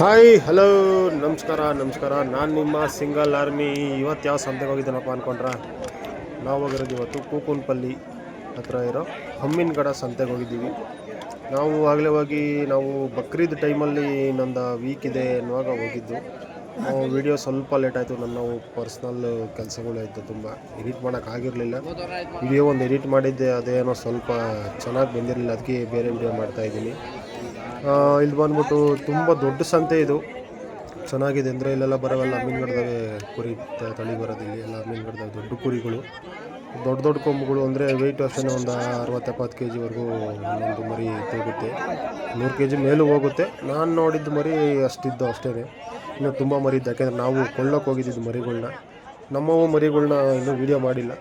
Hi hello ನಮಸ್ಕಾರ ನಮಸ್ಕಾರ. ನಾನು ನಿಮ್ಮ ಸಿಂಗಲ್ ಆರ್ಮಿ. ಇವತ್ತು ಯಾವ ಸಂತೆಗೆ ಹೋಗಿದ್ದೀನಪ್ಪ ಅಂದ್ಕೊಂಡ್ರ ನಾವು ಹೋಗಿರೋದು ಇವತ್ತು ಕೂಕುನ್ಪಲ್ಲಿ ಹತ್ರ ಇರೋ ಹಮ್ಮಿನಗಡ ಸಂತೆಗೆ ಹೋಗಿದ್ದೀವಿ. ನಾವು ಆಗಲೇ ಹೋಗಿ, ನಾವು ಬಕ್ರೀದ್ ಟೈಮಲ್ಲಿ ನಂದು ವೀಕ್ ಇದೆ ಅನ್ನುವಾಗ ಹೋಗಿದ್ದು. ವಿಡಿಯೋ ಸ್ವಲ್ಪ ಲೇಟ್ ಆಯಿತು. ನನ್ನ ನಾವು ಪರ್ಸ್ನಲ್ ಕೆಲಸಗಳಾಯಿತು ತುಂಬ. ಎಡಿಟ್ ಮಾಡೋಕ್ಕಾಗಿರಲಿಲ್ಲ ವಿಡಿಯೋ ಒಂದು ಎಡಿಟ್ ಮಾಡಿದ್ದೆ. ಅದೇನೋ ಸ್ವಲ್ಪ ಚೆನ್ನಾಗಿ ಬಂದಿರಲಿಲ್ಲ. ಅದಕ್ಕೆ ಬೇರೆ ವಿಡಿಯೋ ಮಾಡ್ತಾಯಿದ್ದೀನಿ ಇಲ್ಲಿ ಬಂದ್ಬಿಟ್ಟು ತುಂಬ ದೊಡ್ಡ ಸಂತೆ ಇದು. ಚೆನ್ನಾಗಿದೆ ಅಂದರೆ ಇಲ್ಲೆಲ್ಲ ಬರೋವೆಲ್ಲ ಮೀನುಗಡ್ದಾಗೆ ಕುರಿ ತಳಿ ಬರೋದು ಇಲ್ಲಿ ಎಲ್ಲ ಮೀನುಗಡ್ದಾವೆ ದೊಡ್ಡ ಕುರಿಗಳು. ದೊಡ್ಡ ದೊಡ್ಡ ಕೊಂಬುಗಳು ಅಂದರೆ ವೆಯ್ಟ್ ಅಷ್ಟೇ ಒಂದು ಅರವತ್ತು ಎಪ್ಪತ್ತು ಕೆ ಜಿವರೆಗೂ ಒಂದು ಮರಿ ತೆಗುತ್ತೆ. ನೂರು ಕೆ ಜಿ ಮೇಲೂ ಹೋಗುತ್ತೆ. ನಾನು ನೋಡಿದ್ದು ಮರಿ ಅಷ್ಟಿದ್ದು ಅಷ್ಟೇ ಇನ್ನು ತುಂಬ ಮರಿ ಇದ್ದ, ಯಾಕೆಂದರೆ ನಾವು ಕೊಳ್ಳೋಕೆ ಹೋಗಿದ್ದಿದ್ದು ಮರಿಗಳನ್ನ ನಮ್ಮವು ಮರಿಗಳನ್ನ ಇನ್ನೂ ವೀಡಿಯೋ ಮಾಡಿಲ್ಲ.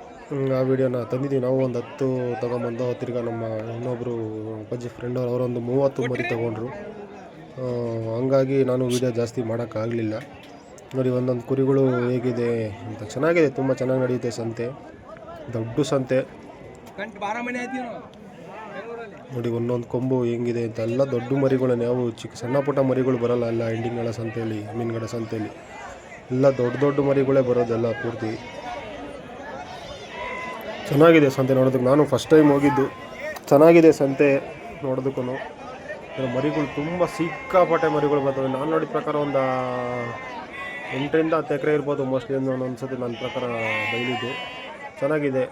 ಆ ವಿಡಿಯೋನ ತಂದಿದ್ದೀವಿ. ನಾವು ಒಂದು ಹತ್ತು ತೊಗೊಂಬಂದು ತಿರ್ಗಾ ನಮ್ಮ ಇನ್ನೊಬ್ಬರು ಅಪ್ಪಾಜಿ ಫ್ರೆಂಡ್ ಅವರು ಅವರೊಂದು ಮೂವತ್ತು ಮರಿ ತೊಗೊಂಡ್ರು. ಹಂಗಾಗಿ ನಾನು ವೀಡಿಯೋ ಜಾಸ್ತಿ ಮಾಡೋಕ್ಕಾಗಲಿಲ್ಲ. ನೋಡಿ ಒಂದೊಂದು ಕುರಿಗಳು ಹೇಗಿದೆ ಅಂತ. ಚೆನ್ನಾಗಿದೆ ತುಂಬ ಚೆನ್ನಾಗಿ ನಡೆಯುತ್ತೆ ಸಂತೆ. ದೊಡ್ಡ ಸಂತೆ. ನೋಡಿ ಒಂದೊಂದು ಕೊಂಬು ಹೆಂಗಿದೆ ಅಂತ. ಎಲ್ಲ ದೊಡ್ಡ ಮರಿಗಳನ್ನ. ಯಾವ ಚಿಕ್ಕ ಸಣ್ಣ ಪುಟ್ಟ ಮರಿಗಳು ಬರೋಲ್ಲ ಎಲ್ಲ ಎಂಡಿಂಗಳ ಸಂತೆಯಲ್ಲಿ ಮೀನುಗಡ ಸಂತೆಯಲ್ಲಿ. ಎಲ್ಲ ದೊಡ್ಡ ದೊಡ್ಡ ಮರಿಗಳೇ ಬರೋದೆಲ್ಲ ಪೂರ್ತಿ. ಚೆನ್ನಾಗಿದೆ ಸಂತೆ ನೋಡೋದಕ್ಕೆ. ನಾನು ಫಸ್ಟ್ ಟೈಮ್ ಹೋಗಿದ್ದು. ಚೆನ್ನಾಗಿದೆ ಸಂತೆ. ನೋಡೋದಕ್ಕೂ ಮರಿಗಳು ತುಂಬ ಸಿಕ್ಕಾಪಟ್ಟೆ ಮರಿಗಳು ಬರ್ತವೆ ನಾನು ನೋಡಿದ ಪ್ರಕಾರ ಒಂದು ಎಂಟರಿಂದ ಹತ್ತು ಎಕರೆ ಇರ್ಬೋದು ಮೋಸ್ಟ್ಲಿ ಒಂದೊಂದು ಸತಿ ನನ್ನ ಪ್ರಕಾರ ಬೈಲಿದ್ದು. ಚೆನ್ನಾಗಿದೆ.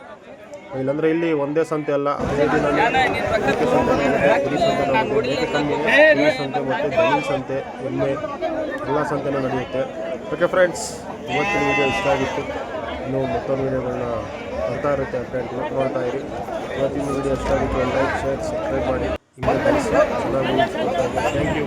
ಇಲ್ಲಾಂದರೆ ಇಲ್ಲಿ ಒಂದೇ ಸಂತೆ ಅಲ್ಲ ಸಂತೆ ಮತ್ತು ಬೈಲ್ ಸಂತೆ, ಎಮ್ಮೆ, ಎಲ್ಲ ಸಂತೆನೂ ನಡೆಯುತ್ತೆ. ಓಕೆ ಫ್ರೆಂಡ್ಸ್ ಇವತ್ತಿನ ವಿಡಿಯೋ ಇಷ್ಟ ಆಗಿತ್ತು. ಇನ್ನು ಮತ್ತೊಂದು ವಿಡಿಯೋಗಳನ್ನ ಬರ್ತಾ ಇರುತ್ತೆ ಫ್ರೆಂಡ್ಸ್ ನೋಡ್ತಾ ಇರಿ. ಇವತ್ತಿನ ವಿಡಿಯೋ ಇಷ್ಟ ಆಗಿತ್ತು ಲೈಕ್ ಶೇರ್ ಸಬ್ಸ್ಕ್ರೈಬ್ ಮಾಡಿ. ಹಿಂಗೆ ಕಳಿಸಿ